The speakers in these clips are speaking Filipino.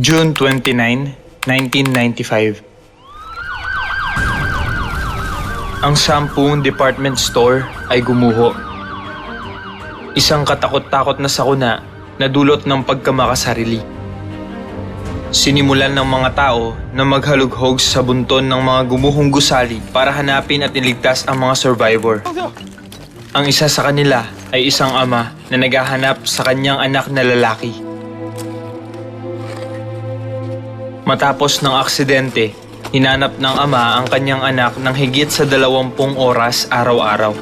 June 29, 1995 Ang sampung department store ay gumuho. Isang katakot-takot na sakuna na dulot ng pagkamakasarili. Sinimulan ng mga tao na maghalughog sa bunton ng mga gumuhong gusali para hanapin at iligtas ang mga survivor. Ang isa sa kanila ay isang ama na naghahanap sa kanyang anak na lalaki. Matapos ng aksidente, hinanap ng ama ang kanyang anak ng higit sa dalawampung oras araw-araw.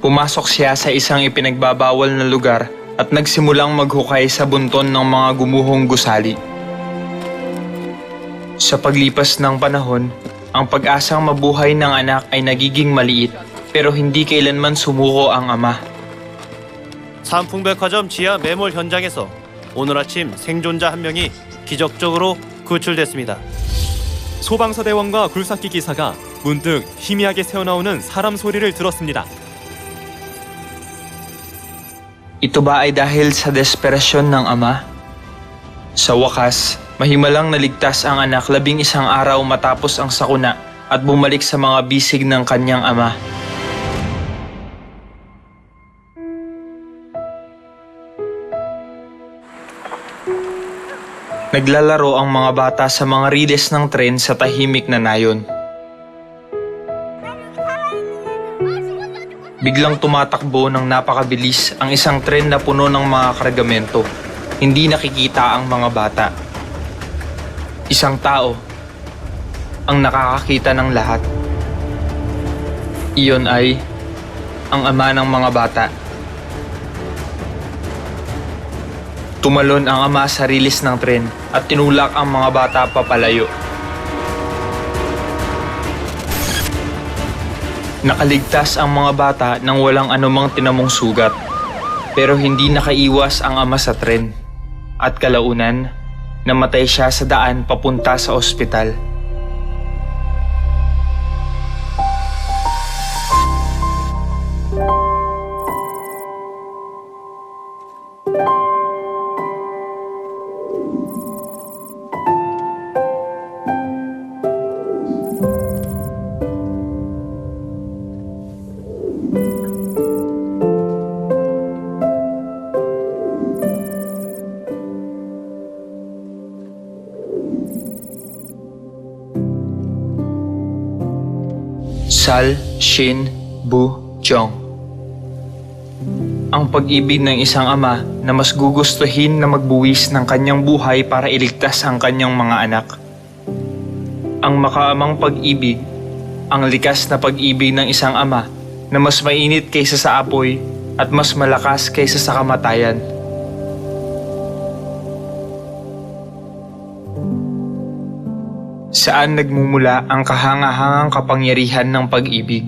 Pumasok siya sa isang ipinagbabawal na lugar at nagsimulang maghukay sa bunton ng mga gumuhong gusali. Sa paglipas ng panahon, ang pag-asang mabuhay ng anak ay nagiging maliit pero hindi kailanman sumuko ang ama. 삼풍백화점 지하 매몰 현장에서 오늘 아침 생존자 한 명이 기적적으로 구출됐습니다. 소방서대원과 굴삭기 기사가 문득 희미하게 새어나오는 사람 소리를 들었습니다. Ito ba ay dahil sa desperasyon ng ama? Sa wakas, mahimalang naligtas ang anak labing isang araw matapos ang sakuna at bumalik sa mga bisig ng kanyang ama. Naglalaro ang mga bata sa mga riles ng tren sa tahimik na nayon. Biglang tumatakbo ng napakabilis ang isang tren na puno ng mga kargamento. Hindi nakikita ang mga bata. Isang tao ang nakakakita ng lahat. Iyon ay ang ama ng mga bata. Tumalon ang ama sa rilis ng tren at tinulak ang mga bata papalayo. Nakaligtas ang mga bata nang walang anumang tinamong sugat. Pero hindi nakaiwas ang ama sa tren. At kalaunan, namatay siya sa daan papunta sa ospital. Sal Shin Bu Chong Ang pag-ibig ng isang ama na mas gugustuhin na magbuwis ng kanyang buhay para iligtas ang kanyang mga anak. Ang makaamang pag-ibig, ang likas na pag-ibig ng isang ama na mas mainit kaysa sa apoy at mas malakas kaysa sa kamatayan. Saan nagmumula ang kahangahangang kapangyarihan ng pag-ibig?